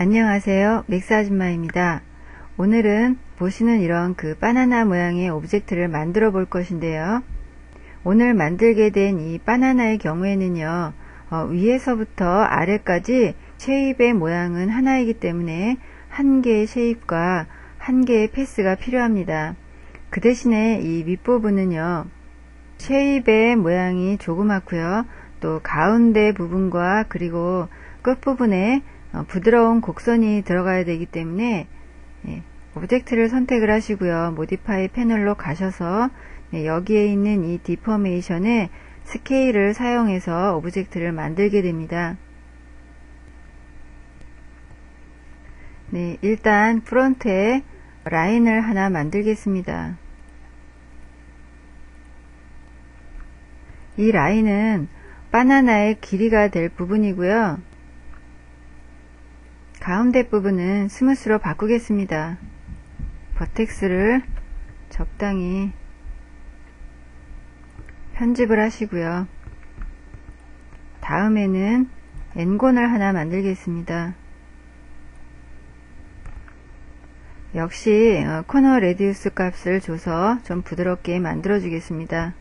안녕하세요. 맥스 아줌마입니다. 오늘은 보시는 이런 그 바나나 모양의 오브젝트를 만들어 볼 것인데요. 오늘 만들게 된 이 바나나의 경우에는요, 어, 위에서부터 아래까지 쉐입의 모양은 하나이기 때문에 한 개의 쉐입과 한 개의 패스가 필요합니다. 그 대신에 이 윗부분은요, 쉐입의 모양이 조그맣고요. 또 가운데 부분과 그리고 끝부분에 어, 부드러운 곡선이 들어가야 되기 때문에 예, 오브젝트를 선택을 하시고요. 모디파이 패널로 가셔서 네, 여기에 있는 이 디포메이션의 스케일을 사용해서 오브젝트를 만들게 됩니다. 네, 일단 프론트에 라인을 하나 만들겠습니다. 이 라인은 바나나의 길이가 될 부분이고요. 가운데 부분은 스무스로 바꾸겠습니다. 버텍스를 적당히 편집을 하시고요. 다음에는 엔곤을 하나 만들겠습니다. 역시 어, 코너 레디우스 값을 줘서 좀 부드럽게 만들어 주겠습니다.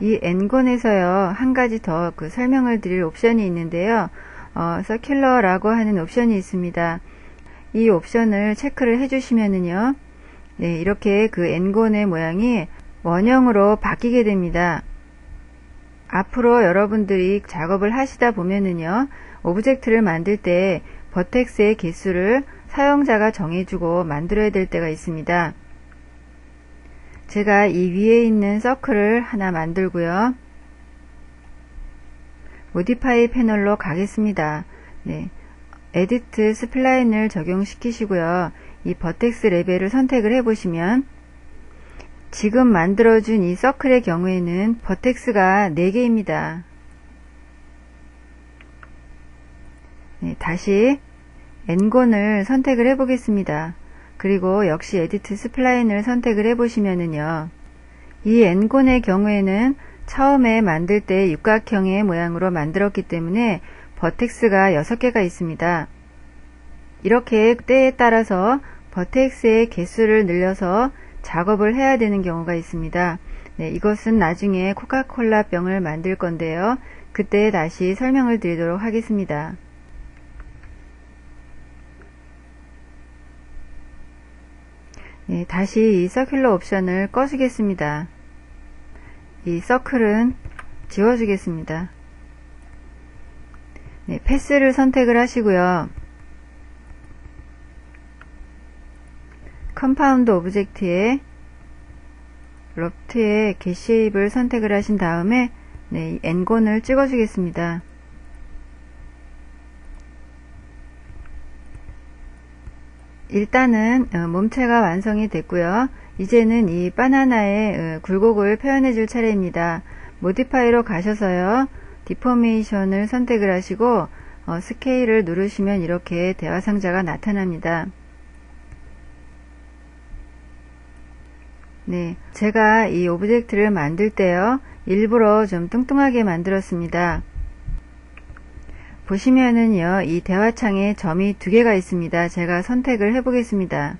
이 엔곤에서요 한 가지 더 그 설명을 드릴 옵션이 있는데요 어, 서큘러라고 하는 옵션이 있습니다. 이 옵션을 체크를 해주시면은요 네 이렇게 그 엔곤의 모양이 원형으로 바뀌게 됩니다. 앞으로 여러분들이 작업을 하시다 보면은요 오브젝트를 만들 때 버텍스의 개수를 사용자가 정해주고 만들어야 될 때가 있습니다. 제가 이 위에 있는 서클을 하나 만들고요. 모디파이 패널로 가겠습니다. 네. 에디트 스플라인을 적용시키시고요. 이 버텍스 레벨을 선택을 해보시면 지금 만들어준 이 서클의 경우에는 버텍스가 4개입니다. 네, 다시 엔곤을 선택을 해보겠습니다. 그리고 역시 에디트 스플라인을 선택을 해보시면은요. 이 엔곤의 경우에는 처음에 만들 때 육각형의 모양으로 만들었기 때문에 버텍스가 6개가 있습니다. 이렇게 때에 따라서 버텍스의 개수를 늘려서 작업을 해야 되는 경우가 있습니다. 네, 이것은 나중에 코카콜라 병을 만들 건데요. 그때 다시 설명을 드리도록 하겠습니다. 예, 다시 이 서큘러 옵션을 꺼주겠습니다. 이 서클은 지워주겠습니다. 네, 패스를 선택을 하시고요. 컴파운드 오브젝트에 럽트의 게쉐입을 선택을 하신 다음에 네, 엔곤을 찍어주겠습니다. 일단은 어, 몸체가 완성이 됐고요. 이제는 이 바나나의 어, 굴곡을 표현해 줄 차례입니다. 모디파이로 가셔서요. 디포메이션을 선택을 하시고 어, 스케일을 누르시면 이렇게 대화 상자가 나타납니다. 네, 제가 이 오브젝트를 만들 때요. 일부러 좀 뚱뚱하게 만들었습니다. 보시면은요, 이 대화창에 점이 두 개가 있습니다. 제가 선택을 해보겠습니다.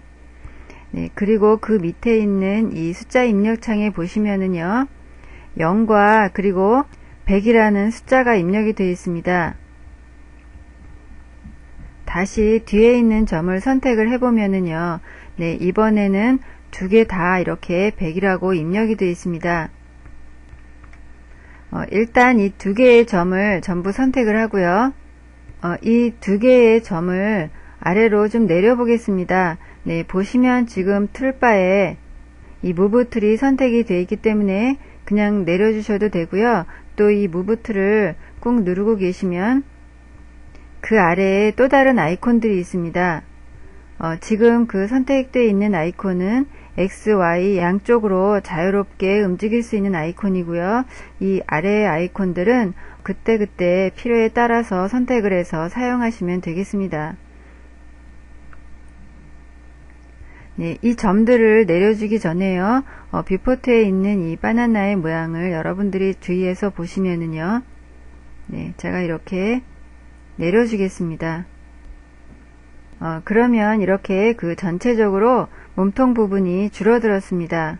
네, 그리고 그 밑에 있는 이 숫자 입력창에 보시면은요, 0과 그리고 100이라는 숫자가 입력이 되어 있습니다. 다시 뒤에 있는 점을 선택을 해보면은요, 네, 이번에는 두 개 다 이렇게 100이라고 입력이 되어 있습니다. 어, 일단 이 두 개의 점을 전부 선택을 하고요. 어, 이 두 개의 점을 아래로 좀 내려보겠습니다. 네, 보시면 지금 툴바에 이 무브 툴이 선택이 되어 있기 때문에 그냥 내려주셔도 되고요. 또 이 무브 툴을 꾹 누르고 계시면 그 아래에 또 다른 아이콘들이 있습니다. 어, 지금 그 선택되어 있는 아이콘은 X, Y 양쪽으로 자유롭게 움직일 수 있는 아이콘이고요. 이 아래의 아이콘들은 그때그때 필요에 따라서 선택을 해서 사용하시면 되겠습니다. 네, 이 점들을 내려주기 전에요. 어, 뷰포트에 있는 이 바나나의 모양을 여러분들이 주의해서 보시면은요. 네, 제가 이렇게 내려주겠습니다. 어, 그러면 이렇게 그 전체적으로 몸통 부분이 줄어들었습니다.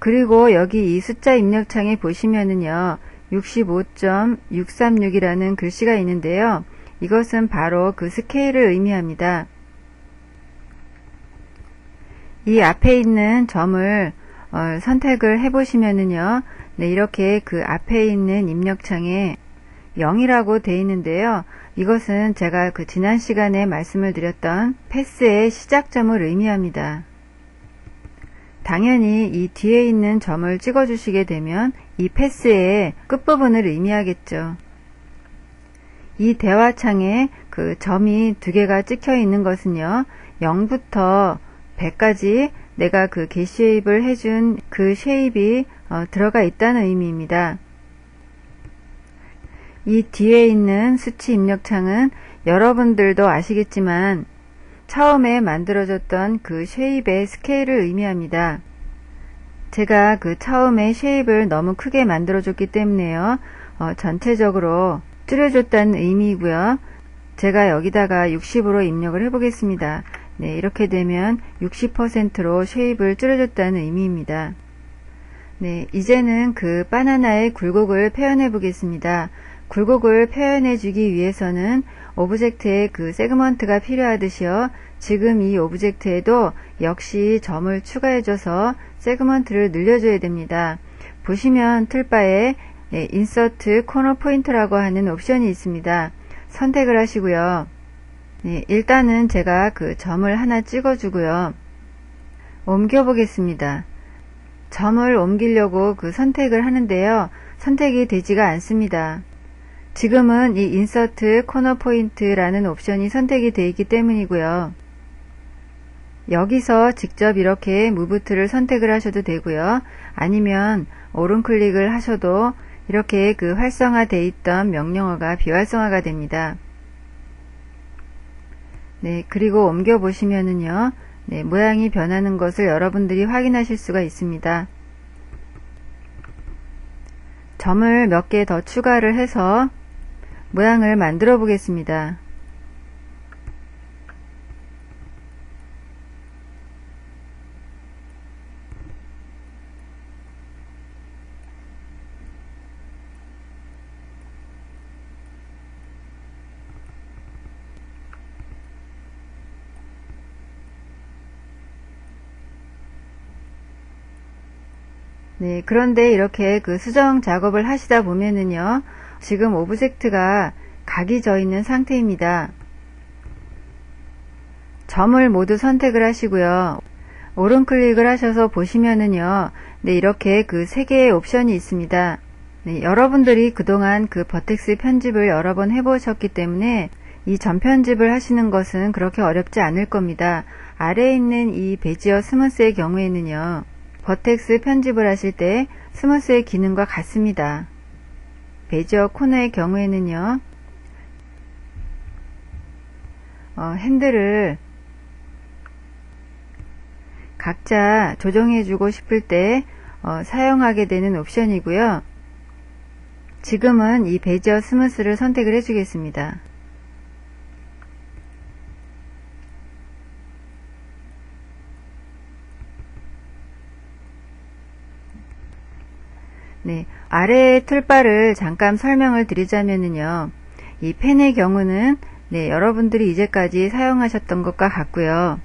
그리고 여기 이 숫자 입력창에 보시면은요, 65.636이라는 글씨가 있는데요. 이것은 바로 그 스케일을 의미합니다. 이 앞에 있는 점을 어, 선택을 해보시면은요, 네, 이렇게 그 앞에 있는 입력창에 0이라고 되어 있는데요. 이것은 제가 그 지난 시간에 말씀을 드렸던 패스의 시작점을 의미합니다. 당연히 이 뒤에 있는 점을 찍어 주시게 되면 이 패스의 끝부분을 의미하겠죠. 이 대화창에 그 점이 두 개가 찍혀 있는 것은요, 0부터 100까지 내가 그 게쉐입을 해준 그 쉐입이 어, 들어가 있다는 의미입니다. 이 뒤에 있는 수치 입력창은 여러분들도 아시겠지만 처음에 만들어졌던 그 쉐입의 스케일을 의미합니다. 제가 그 처음에 쉐입을 너무 크게 만들어줬기 때문에요. 어, 전체적으로 줄여줬다는 의미이고요. 제가 여기다가 60으로 입력을 해보겠습니다. 네, 이렇게 되면 60%로 쉐입을 줄여줬다는 의미입니다. 네, 이제는 그 바나나의 굴곡을 표현해 보겠습니다. 굴곡을 표현해 주기 위해서는 오브젝트에 그 세그먼트가 필요하듯이요. 지금 이 오브젝트에도 역시 점을 추가해 줘서 세그먼트를 늘려줘야 됩니다. 보시면 틀바에 인서트 코너 포인트라고 하는 옵션이 있습니다. 선택을 하시고요. 네, 일단은 제가 그 점을 하나 찍어주고요. 옮겨 보겠습니다. 점을 옮기려고 그 선택을 하는데요. 선택이 되지가 않습니다. 지금은 이 인서트 코너 포인트라는 옵션이 선택이 되어 있기 때문이고요. 여기서 직접 이렇게 무브트를 선택을 하셔도 되고요. 아니면 오른 클릭을 하셔도 이렇게 그 활성화되어 있던 명령어가 비활성화가 됩니다. 네, 그리고 옮겨 보시면은요. 네, 모양이 변하는 것을 여러분들이 확인하실 수가 있습니다. 점을 몇 개 더 추가를 해서 모양을 만들어 보겠습니다. 네, 그런데 이렇게 그 수정 작업을 하시다 보면은요, 지금 오브젝트가 각이 져 있는 상태입니다. 점을 모두 선택을 하시고요. 오른 클릭을 하셔서 보시면은요, 네, 이렇게 그 세 개의 옵션이 있습니다. 네, 여러분들이 그동안 그 버텍스 편집을 여러 번 해보셨기 때문에 이점 편집을 하시는 것은 그렇게 어렵지 않을 겁니다. 아래에 있는 이 베지어 스무스의 경우에는요, 버텍스 편집을 하실 때 스무스의 기능과 같습니다. 베지어 코너의 경우에는요. 어, 핸들을 각자 조정해주고 싶을 때 어, 사용하게 되는 옵션이고요. 지금은 이 베지어 스무스를 선택을 해주겠습니다. 네, 아래의 틀바를 잠깐 설명을 드리자면요. 이 펜의 경우는 네, 여러분들이 이제까지 사용하셨던 것과 같고요.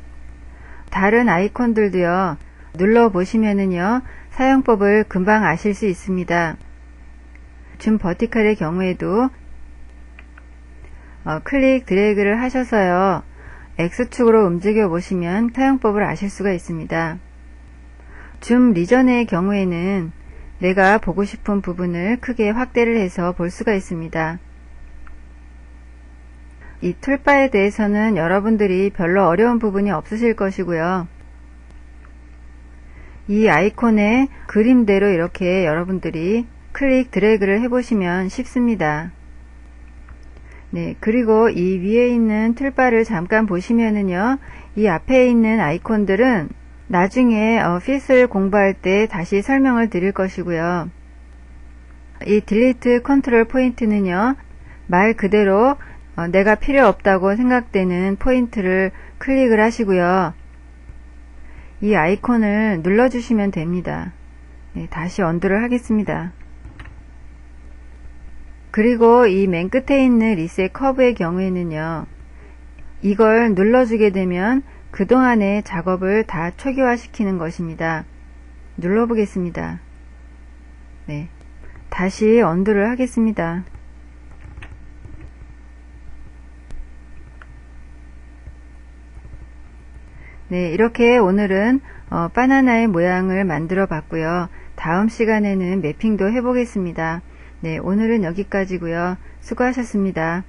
다른 아이콘들도요. 눌러 보시면은요. 사용법을 금방 아실 수 있습니다. 줌 버티칼의 경우에도 어, 클릭 드래그를 하셔서요. X축으로 움직여 보시면 사용법을 아실 수가 있습니다. 줌 리전의 경우에는 내가 보고 싶은 부분을 크게 확대를 해서 볼 수가 있습니다. 이 툴바에 대해서는 여러분들이 별로 어려운 부분이 없으실 것이고요. 이 아이콘의 그림대로 이렇게 여러분들이 클릭 드래그를 해보시면 쉽습니다. 네, 그리고 이 위에 있는 툴바를 잠깐 보시면은요, 이 앞에 있는 아이콘들은 나중에 어, 핏을 공부할 때 다시 설명을 드릴 것이고요. 이 딜리트 컨트롤 포인트는요. 말 그대로 어, 내가 필요 없다고 생각되는 포인트를 클릭을 하시고요. 이 아이콘을 눌러주시면 됩니다. 네, 다시 언두를 하겠습니다. 그리고 이 맨 끝에 있는 리셋 커브의 경우에는요. 이걸 눌러주게 되면 그동안의 작업을 다 초기화시키는 것입니다. 눌러보겠습니다. 네. 다시 언두를 하겠습니다. 네, 이렇게 오늘은 어, 바나나의 모양을 만들어 봤고요. 다음 시간에는 매핑도 해보겠습니다. 네, 오늘은 여기까지고요. 수고하셨습니다.